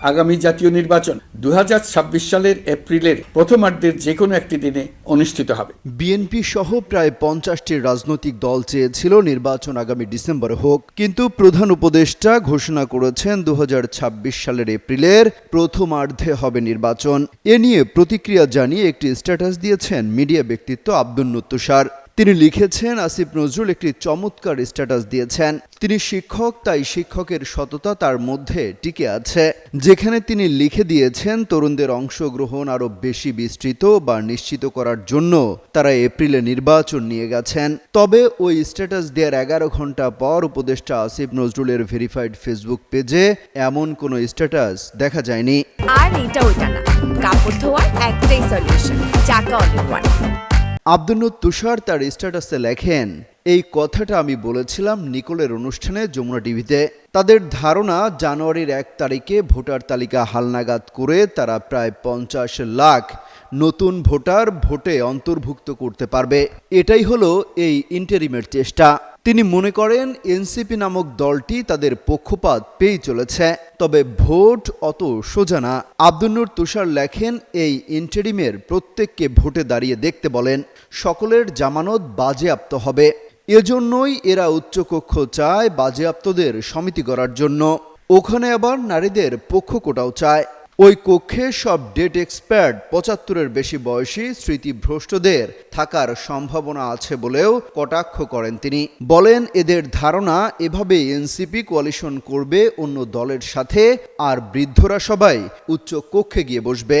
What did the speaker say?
আগামী জাতীয় নির্বাচন দু হাজার ছাব্বিশ সালের এপ্রিলের প্রথমার্ধের যে কোনো একটি দিনে অনুষ্ঠিত হবে। বিএনপি সহ প্রায় পঞ্চাশটি রাজনৈতিক দল চেয়েছিল নির্বাচন আগামী ডিসেম্বরে হোক, কিন্তু প্রধান উপদেষ্টা ঘোষণা করেছেন দু হাজার ছাব্বিশ সালের এপ্রিলের প্রথমার্ধে হবে নির্বাচন। এ নিয়ে প্রতিক্রিয়া জানিয়ে একটি স্ট্যাটাস দিয়েছেন মিডিয়া ব্যক্তিত্ব আব্দুল তুষার। তিনি লিখেছেন, আসিফ নজরুল একটি চমৎকার স্ট্যাটাস দিয়েছেন। তিনি শিক্ষক, তাই শিক্ষকের সততা তার মধ্যে টিকে আছে। যেখানে তিনি লিখে দিয়েছেন, তরুণদের অংশগ্রহণ আরও বেশি বিস্তৃত বা নিশ্চিত করার জন্য তারা এপ্রিলে নির্বাচন নিয়ে গেছেন। তবে ওই স্ট্যাটাস দেওয়ার এগারো ঘণ্টা পর উপদেষ্টা আসিফ নজরুলের ভেরিফাইড ফেসবুক পেজে এমন কোনো স্ট্যাটাস দেখা যায়নি। আর এটা ওইটা না। কাপড় ধোয়ার একটাই সলিউশন চাকা আব্দুল তুষার তার স্ট্যাটাসে লেখেন, এই কথাটা আমি বলেছিলাম নিকোলের অনুষ্ঠানে যমুনা টিভিতে। তাদের ধারণা, জানুয়ারির এক তারিখে ভোটার তালিকা হালনাগাদ করে তারা প্রায় পঞ্চাশ লাখ নতুন ভোটার ভোটে অন্তর্ভুক্ত করতে পারবে। এটাই হলো এই ইন্টারিমের চেষ্টা। তিনি মনে করেন এনসিপি নামক দলটি তাদের পক্ষপাত পেয়ে চলেছে, তবে ভোট অত সোজা না। আব্দুন্নুর তুষার লেখেন, এই ইন্টারিমের প্রত্যেককে ভোটে দাঁড়িয়ে দেখতে বলেন, সকলের জামানত বাজেয়াপ্ত হবে। এজন্যই এরা উচ্চকক্ষ চায় বাজেয়াপ্তদের সমিতি করার জন্য। ওখানে আবার নারীদের পক্ষ কোটাও চায়। ওই কক্ষে সব ডেট এক্সপার্ট পঁচাত্তরের বেশি বয়সী স্মৃতিভ্রষ্টদের থাকার সম্ভাবনা আছে বলেও কটাক্ষ করেন তিনি। বলেন, এদের ধারণা এভাবে এনসিপি কোয়ালিশন করবে অন্য দলের সাথে আর বৃদ্ধরা সবাই উচ্চ কক্ষে গিয়ে বসবে।